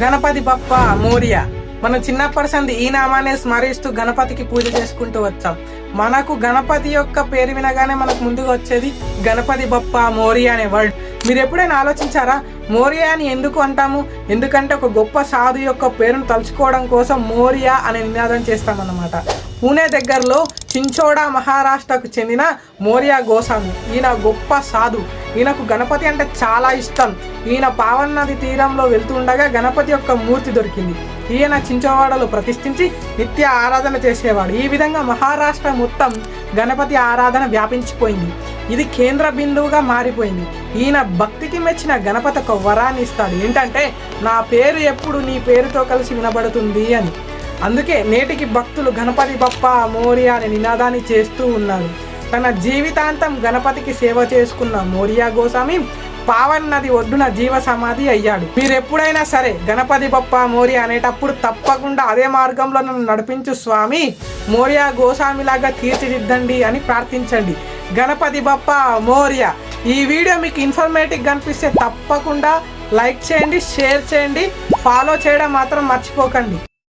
గణపతి బప్ప మోరియా. మనం చిన్నప్పటి సంది ఈ నామాన్ని స్మరిస్తూ గణపతికి పూజ చేసుకుంటూ వచ్చాం. మనకు గణపతి యొక్క పేరు వినగానే మనకు ముందుగా వచ్చేది గణపతి బప్ప మోరియా అనే వర్డ్ మీరు ఎప్పుడైనా ఆలోచించారా? మోరియా అని ఎందుకు అంటాము? ఎందుకంటే ఒక గొప్ప సాధు యొక్క పేరును తలుచుకోవడం కోసం మోరియా అనే నినాదం చేస్తామన్నమాట. పూణే దగ్గరలో చించోడా మహారాష్ట్రకు చెందిన మోరియా గోస్వామి ఈయన గొప్ప సాధు. ఈయనకు గణపతి అంటే చాలా ఇష్టం. ఈయన పావన్ నది తీరంలో వెళ్తుండగా గణపతి యొక్క మూర్తి దొరికింది. ఈయన చించవాడలో ప్రతిష్ఠించి నిత్య ఆరాధన చేసేవాడు. ఈ విధంగా మహారాష్ట్ర మొత్తం గణపతి ఆరాధన వ్యాపించిపోయింది. ఇది కేంద్ర బిందువుగా మారిపోయింది. ఈయన భక్తికి మెచ్చిన గణపతి ఒక వరాన్ని ఇస్తాడు. ఏంటంటే నా పేరు ఎప్పుడు నీ పేరుతో కలిసి వినబడుతుంది అని. అందుకే నేటికి భక్తులు గణపతి బప్ప మోరియా అనే నినాదాన్ని చేస్తూ ఉన్నారు. తన జీవితాంతం గణపతికి సేవ చేసుకున్న మోరియా గోస్వామి పావన్ నది ఒడ్డున జీవ సమాధి అయ్యాడు. మీరు ఎప్పుడైనా సరే గణపతి బప్ప మోరియా అనేటప్పుడు తప్పకుండా అదే మార్గంలో నన్ను నడిపించు స్వామి. మోరియా గోస్వామిలాగా తీర్చిదిద్దండి అని ప్రార్థించండి. గణపతి బప్ప మోరియా. ఈ వీడియో మీకు ఇన్ఫర్మేటివ్ కనిపిస్తే తప్పకుండా లైక్ చేయండి షేర్ చేయండి. ఫాలో చేయడం మాత్రం మర్చిపోకండి.